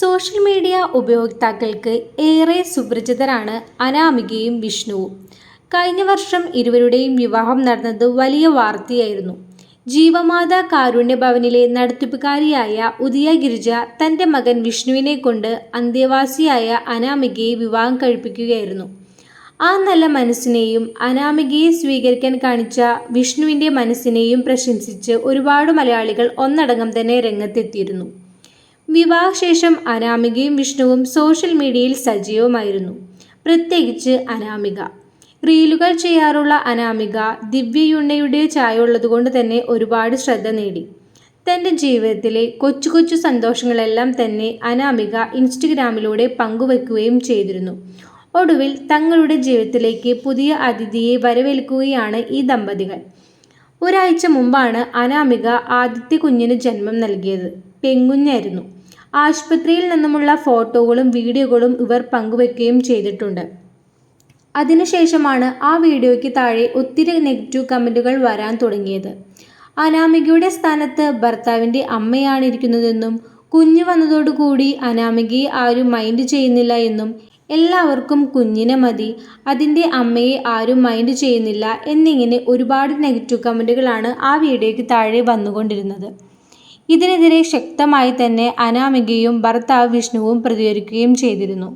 Social media ഉപയോക്താക്കൾക്ക് ഏറെ സുപരിചിതരാണ് അനാമികയും വിഷ്ണുവും. കഴിഞ്ഞ വർഷം ഇരുവരുടെയും വിവാഹം നടന്നത് വലിയ വാർത്തയായിരുന്നു. ജീവമാത കാരുണ്യ ഭവനിലെ നടത്തിപ്പുകാരിയായ ഉദയ ഗിരിജ തന്റെ മകൻ വിഷ്ണുവിനെ കൊണ്ട് അന്തേവാസിയായ അനാമികയെ വിവാഹം കഴിപ്പിക്കുകയായിരുന്നു. ആ നല്ല മനസ്സിനെയും അനാമികയെ സ്വീകരിക്കാൻ കാണിച്ച വിഷ്ണുവിന്റെ മനസ്സിനെയും പ്രശംസിച്ച് ഒരുപാട് മലയാളികൾ ഒന്നടങ്കം തന്നെ രംഗത്തെത്തിയിരുന്നു. വിവാഹശേഷം അനാമികയും വിഷ്ണുവും സോഷ്യൽ മീഡിയയിൽ സജീവമായിരുന്നു. പ്രത്യേകിച്ച് അനാമിക. റീലുകൾ ചെയ്യാറുള്ള അനാമിക ദിവ്യയുണ്ണയുടെ ചായ ഉള്ളതുകൊണ്ട് തന്നെ ഒരുപാട് ശ്രദ്ധ നേടി. തന്റെ ജീവിതത്തിലെ കൊച്ചു കൊച്ചു സന്തോഷങ്ങളെല്ലാം തന്നെ അനാമിക ഇൻസ്റ്റഗ്രാമിലൂടെ പങ്കുവെക്കുകയും ചെയ്തിരുന്നു. ഒടുവിൽ തങ്ങളുടെ ജീവിതത്തിലേക്ക് പുതിയ അതിഥിയെ വരവേൽക്കുകയാണ് ഈ ദമ്പതികൾ. ഒരാഴ്ച മുമ്പാണ് അനാമിക ആദ്യത്തെ കുഞ്ഞിന് ജന്മം നൽകിയത്. പെങ്കുഞ്ഞായിരുന്നു ആശുപത്രിയിൽ നിന്നുമുള്ള ഫോട്ടോകളും വീഡിയോകളും ഇവർ പങ്കുവെക്കുകയും ചെയ്തിട്ടുണ്ട്. അതിനുശേഷമാണ് ആ വീഡിയോയ്ക്ക് താഴെ ഒത്തിരി നെഗറ്റീവ് കമന്റുകൾ വരാൻ തുടങ്ങിയത്. അനാമികയുടെ സ്ഥാനത്ത് ഭർത്താവിന്റെ അമ്മയാണ് ഇരിക്കുന്നതെന്നും കുഞ്ഞ് വന്നതോടുകൂടി അനാമികയെ ആരും മൈൻഡ് ചെയ്യുന്നില്ല എന്നും എല്ലാവർക്കും കുഞ്ഞിനെ മതി അതിന്റെ അമ്മയെ ആരും മൈൻഡ് ചെയ്യുന്നില്ല എന്നിങ്ങനെ ഒരുപാട് നെഗറ്റീവ് കമന്റുകളാണ് ആ വീഡിയോയ്ക്ക് താഴെ വന്നുകൊണ്ടിരുന്നത്. ഇതിനെതിരെ ശക്തമായി തന്നെ അനാമികയും ഭർത്താവ് വിഷ്ണുവും പ്രതികരിക്കുകയും ചെയ്തിരുന്നു